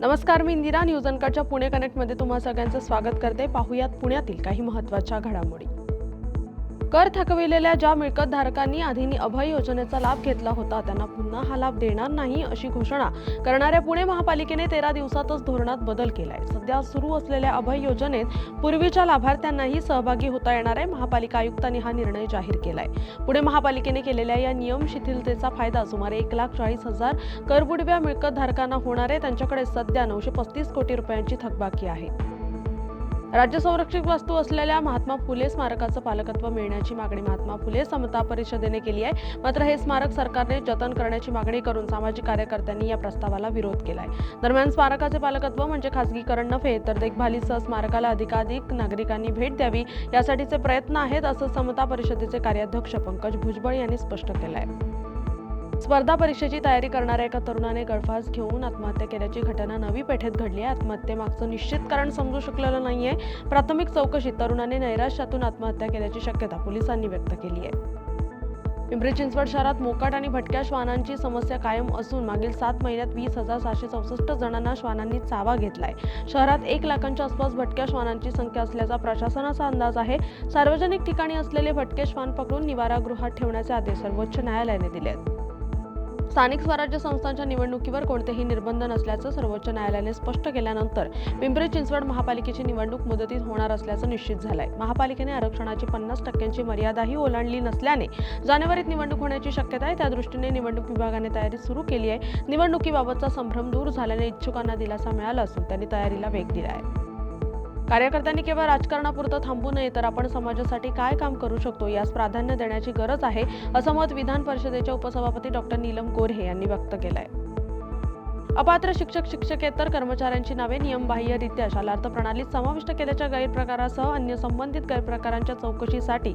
नमस्कार मी इंदिरा न्यूज अनकटच्या पुणे कनेक्टमध्ये तुम्हा सगळ्यांचं स्वागत करते. पाहुयात पुण्यातील काही महत्त्वाच्या घडामोडी. कर थकविलेल्या ज्या मिळकतधारकांनी आधीनी अभय योजनेचा लाभ घेतला होता त्यांना पुन्हा हा लाभ देणार नाही अशी घोषणा करणाऱ्या पुणे महापालिकेने तेरा दिवसातच धोरणात बदल केलाय. सध्या सुरू असलेल्या अभय योजनेत पूर्वीच्या लाभार्थ्यांनाही सहभागी होता येणार आहे महापालिका आयुक्तांनी हा निर्णय जाहीर केलाय. पुणे महापालिकेने केलेल्या या नियम शिथिलतेचा फायदा सुमारे एक लाख चाळीस हजार करबुडव्या मिळकतधारकांना होणार आहे त्यांच्याकडे सध्या नऊशे पस्तीस कोटी रुपयांची थकबाकी आहे. राज्य संरक्षित वस्तू असलेल्या महात्मा फुले स्मारकाचं पालकत्व मिळण्याची मागणी महात्मा फुले समता परिषदेने केली आहे. मात्र हे स्मारक सरकारने जतन करण्याची मागणी करून सामाजिक कार्यकर्त्यांनी या प्रस्तावाला विरोध केलाय. दरम्यान स्मारकाचे पालकत्व म्हणजे खासगीकरण नव्हे तर देखभालीसह स्मारकाला अधिकाधिक नागरिकांनी भेट द्यावी यासाठीचे प्रयत्न आहेत असं समता परिषदेचे कार्याध्यक्ष पंकज भुजबळ यांनी स्पष्ट केलं आहे स्पर्धा परीक्षेची तयारी करणाऱ्या एका तरुणाने गळफास घेऊन आत्महत्या केल्याची घटना नवी पेठेत घडली आहे. आत्महत्येमागचं निश्चित कारण समजू शकलेलं नाहीये. प्राथमिक चौकशीत तरुणाने नैराश्यातून आत्महत्या केल्याची शक्यता पोलिसांनी व्यक्त केली आहे. पिंपरी चिंचवड शहरात मोकाट आणि भटक्या श्वानांची समस्या कायम असून मागील सात महिन्यात वीस हजार सहाशे चौसष्ट जणांना श्वानांनी चावा घेतलाय. शहरात एक लाखांच्या आसपास भटक्या श्वानांची संख्या असल्याचा प्रशासनाचा अंदाज आहे. सार्वजनिक ठिकाणी असलेले भटके श्वान पकडून निवारागृहात ठेवण्याचे आदेश सर्वोच्च न्यायालयाने दिले आहेत स्थानिक स्वराज्य संस्थांच्या निवडणुकीवर कोणतेही निर्बंध नसल्याचं सर्वोच्च न्यायालयाने स्पष्ट केल्यानंतर पिंपरी चिंचवड महापालिकेची निवडणूक मुदतीत होणार असल्याचं निश्चित झालंय. महापालिकेने आरक्षणाची पन्नास टक्क्यांची मर्यादाही ओलांडली नसल्याने जानेवारीत निवडणूक होण्याची शक्यता आहे. त्या दृष्टीने निवडणूक विभागाने तयारी सुरू केली आहे. निवडणुकीबाबतचा संभ्रम दूर झाल्याने इच्छुकांना दिलासा मिळाला असून त्यांनी तयारीला वेग दिला आहे कार्यकर्त्यांनी केवळ राजकारणापुरतं थांबू नये तर आपण समाजासाठी काय काम करू शकतो यास प्राधान्य देण्याची गरज आहे असं मत विधान परिषदेच्या उपसभापती डॉक्टर नीलम गोऱ्हे यांनी व्यक्त केलं आहे अपात्र शिक्षक शिक्षकेतर कर्मचाऱ्यांची नावे नियमबाह्यरित्या शालार्थ प्रणालीत समाविष्ट केल्याच्या गैरप्रकारासह अन्य संबंधित गैरप्रकारांच्या चौकशीसाठी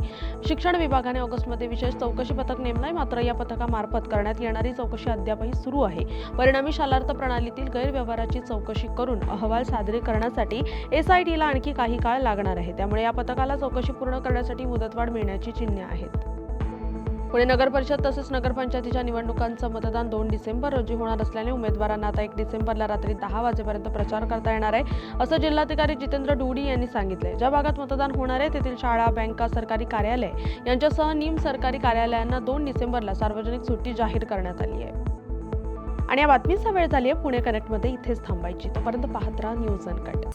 शिक्षण विभागाने ऑगस्टमध्ये विशेष चौकशी पथक नेमलंय. मात्र या पथकामार्फत करण्यात येणारी चौकशी अद्यापही सुरू आहे. परिणामी शालार्थ प्रणालीतील गैरव्यवहाराची चौकशी करून अहवाल सादरीकरणासाठी एसआयटीला आणखी काही काळ लागणार आहे. त्यामुळे या पथकाला चौकशी पूर्ण करण्यासाठी मुदतवाढ मिळण्याची चिन्हे आहेत. पुणे नगर परिषद तसेच नगरपंचायतीच्या निवडणुकांचं मतदान दोन डिसेंबर रोजी होणार असल्याने उमेदवारांना आता एक डिसेंबरला रात्री दहा वाजेपर्यंत प्रचार करता येणार आहे असं जिल्हाधिकारी जितेंद्र डुडी यांनी सांगितलंय. ज्या भागात मतदान होणार आहे तेथील शाळा बँका सरकारी कार्यालय यांच्यासह निम सरकारी कार्यालयांना दोन डिसेंबरला सार्वजनिक सुट्टी जाहीर करण्यात आली आहे. आणि या बातमीचा वेळ झाली आहे पुणे कनेक्टमध्ये. इथेच थांबायची. तोपर्यंत पाहत राहा न्यूज अनकट.